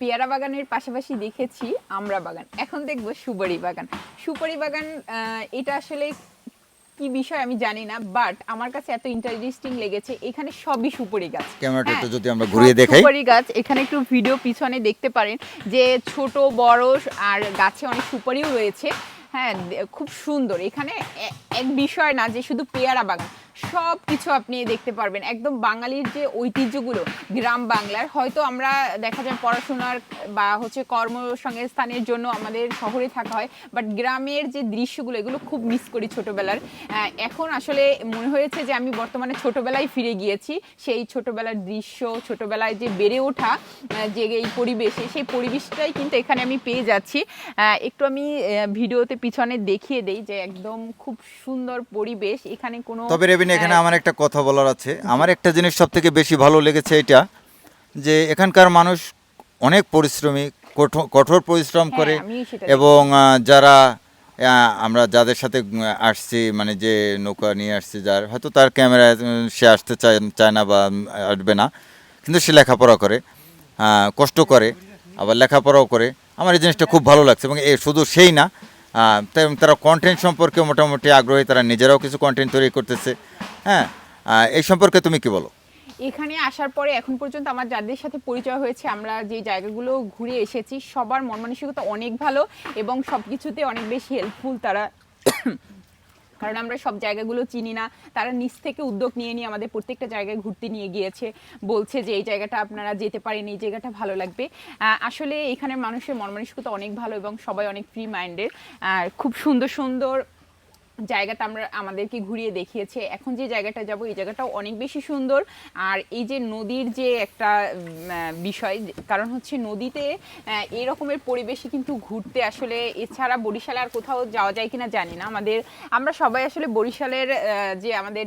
পেয়ারা বাগানের পাশাপাশি দেখেছি আমরা বাগান। এখন দেখব সুপারি বাগান। সুপারি বাগান এটা আসলে কি বিষয় আমি জানি না বাট আমার কাছে এত ইন্টারেস্টিং লেগেছে এখানে সবই সুপারি গাছ। ক্যামেরাটা একটু যদি আমরা ঘুরিয়ে দেখাই। সুপারি গাছ এখানে একটু ভিডিও পিছনে দেখতে পারেন যে ছোট বড় আর গাছে অনেক সুপারিও রয়েছে। হ্যাঁ খুব সুন্দর। এখানে এক বিষয় না যে শুধু পেয়ারা বাগান সব কিছু আপনি দেখতে পারবেন। একদম বাঙালির যে ঐতিহ্যগুলো, গ্রাম বাংলার, হয়তো আমরা দেখা যায় পড়াশোনার বা হচ্ছে কর্মসংস্থানের জন্য আমাদের শহরে থাকা হয় বাট গ্রামের যে দৃশ্যগুলো, এগুলো খুব মিস করি ছোটবেলার। এখন আসলে মনে হয়েছে যে আমি বর্তমানে ছোটবেলায় ফিরে গিয়েছি। সেই ছোটবেলার দৃশ্য, ছোটবেলায় যে বেড়ে ওঠা যে এই পরিবেশে, সেই পরিবেশটাই কিন্তু এখানে আমি পেয়ে যাচ্ছি। একটু আমি ভিডিওতে পিছনে দেখিয়ে দেই যে একদম খুব সুন্দর পরিবেশ। এখানে কোনো তবে রেবিন এখানে আমার একটা কথা বলার আছে। আমার একটা জিনিস সব থেকে বেশি ভালো লেগেছে এটা যে এখানকার মানুষ অনেক পরিশ্রমী কঠো- কঠোর পরিশ্রম হ্যাঁ, করে এবং যারা আমরা যাদের সাথে আসছি মানে যে নৌকা নিয়ে আসছি যার হয়তো তার ক্যামেরায় সে আসতে চায় চায় না বা আসবে না কিন্তু সে লেখাপড়া করে কষ্ট করে আবার লেখাপড়াও করে। আমার এই জিনিসটা খুব ভালো লাগছে এবং এ শুধু সেই না তাই তারা কন্টেন্ট সম্পর্কে মোটামুটি আগ্রহী তারা নিজেরাও কিছু কন্টেন্ট তৈরি করতেছে। হ্যাঁ এই সম্পর্কে তুমি কি বলো? এখানে আসার পরে এখন পর্যন্ত আমার যাদের সাথে পরিচয় হয়েছে, আমরা যে জায়গাগুলো ঘুরে এসেছি, সবার মন মানসিকতা অনেক ভালো এবং সব কিছুতে অনেক বেশি হেল্পফুল তারা। কারণ আমরা সব জায়গাগুলো চিনি না। তারা নিজ থেকে উদ্যোগ নিয়ে নিয়ে আমাদের প্রত্যেকটা জায়গায় ঘুরতে নিয়ে গিয়েছে। বলছে যে, এই জায়গাটা আপনারা যেতে পারেন, এই জায়গাটা ভালো লাগবে। আসলে এখানে মানুষের মন মানসিকতা অনেক ভালো এবং সবাই অনেক ফ্রি মাইন্ডের আর খুব সুন্দর সুন্দর জায়গাটা আমরা আমাদেরকে ঘুরিয়ে দেখিয়েছে। এখন যে জায়গাটা যাব, এই জায়গাটাও অনেক বেশি সুন্দর। আর এই যে নদীর যে একটা বিষয়, কারণ হচ্ছে নদীতে এই রকমের পরিবেশে কিন্তু ঘুরতে আসলে, এছাড়া বরিশালে আর কোথাও যাওয়া যায় কিনা জানি না। আমাদের, আমরা সবাই আসলে বরিশালের যে আমাদের,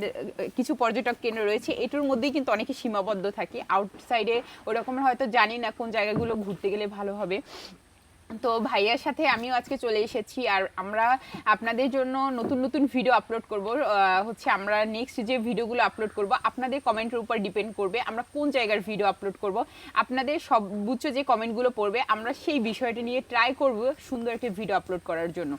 কিছু পর্যটক কেন্দ্র রয়েছে, এটার মধ্যেই কিন্তু অনেকে সীমাবদ্ধ থাকি। আউটসাইডে ওই রকমের হয়তো জানি না কোন জায়গাগুলো ঘুরতে গেলে ভালো হবে। তো ভাইয়ার সাথে আমিও আজকে চলে এসেছি আর আমরা আপনাদের জন্য নতুন নতুন ভিডিও আপলোড করব। হচ্ছে আমরা নেক্সট যে ভিডিওগুলো আপলোড করব, আপনাদের কমেন্টের উপর ডিপেন্ড করবে আমরা কোন জায়গার ভিডিও আপলোড করব। আপনাদের সর্বোচ্চ যে কমেন্টগুলো পড়বে, আমরা সেই বিষয়টা নিয়ে ট্রাই করব সুন্দর একটা ভিডিও আপলোড করার জন্য।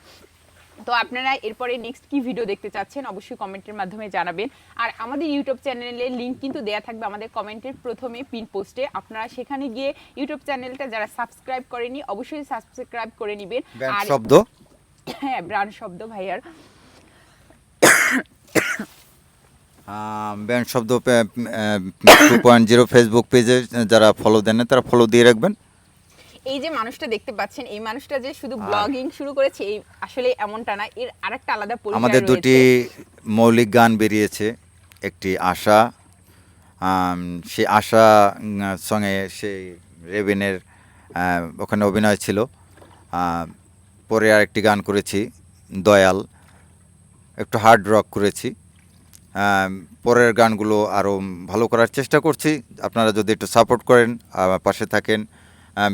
তো আপনারা এরপরে নেক্সট কি ভিডিও দেখতে চাচ্ছেন অবশ্যই কমেন্টের মাধ্যমে জানাবেন। আর আমাদের ইউটিউব চ্যানেলের লিংক কিন্তু দেয়া থাকবে আমাদের কমেন্টের প্রথমে পিন পোস্টে আপনারা সেখানে গিয়ে ইউটিউব চ্যানেলটা যারা সাবস্ক্রাইব করেনি অবশ্যই সাবস্ক্রাইব করে নেবেন। আর শব্দ? হ্যাঁ ব্র্যান্ড শব্দ ভাইয়ার। ব্যান্ড শব্দ টু পয়েন্ট জিরো ফেসবুক পেজে যারা ফলো দেন তারা ফলো দিয়ে রাখবেন। এই যে মানুষটা দেখতে পাচ্ছেন এই মানুষটা যে শুধু ব্লগিং শুরু করেছে এই আসলে এমনটা না এর আরেকটা আলাদা পরিচয় আমাদের দুটি মৌলিক গান বেরিয়েছে একটি আশা সেই আশা সঙ্গে সেই রেবেনের ওখানে অভিনয় ছিল। পরে আরেকটি গান করেছি দয়াল একটু হার্ড রক করেছি। পরের গানগুলো আরও ভালো করার চেষ্টা করছি। আপনারা যদি একটু সাপোর্ট করেন পাশে থাকেন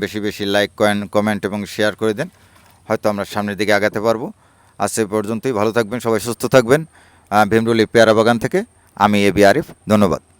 বেশি বেশি লাইক করেন কমেন্ট এবং শেয়ার করে দেন। হয়তো আমরা সামনের দিকে আগাতে পারব। আজ সে পর্যন্তই। ভালো থাকবেন, সবাই সুস্থ থাকবেন। ভীমরুলি পেয়ারা বাগান থেকে আমি এ বি আরিফ। ধন্যবাদ।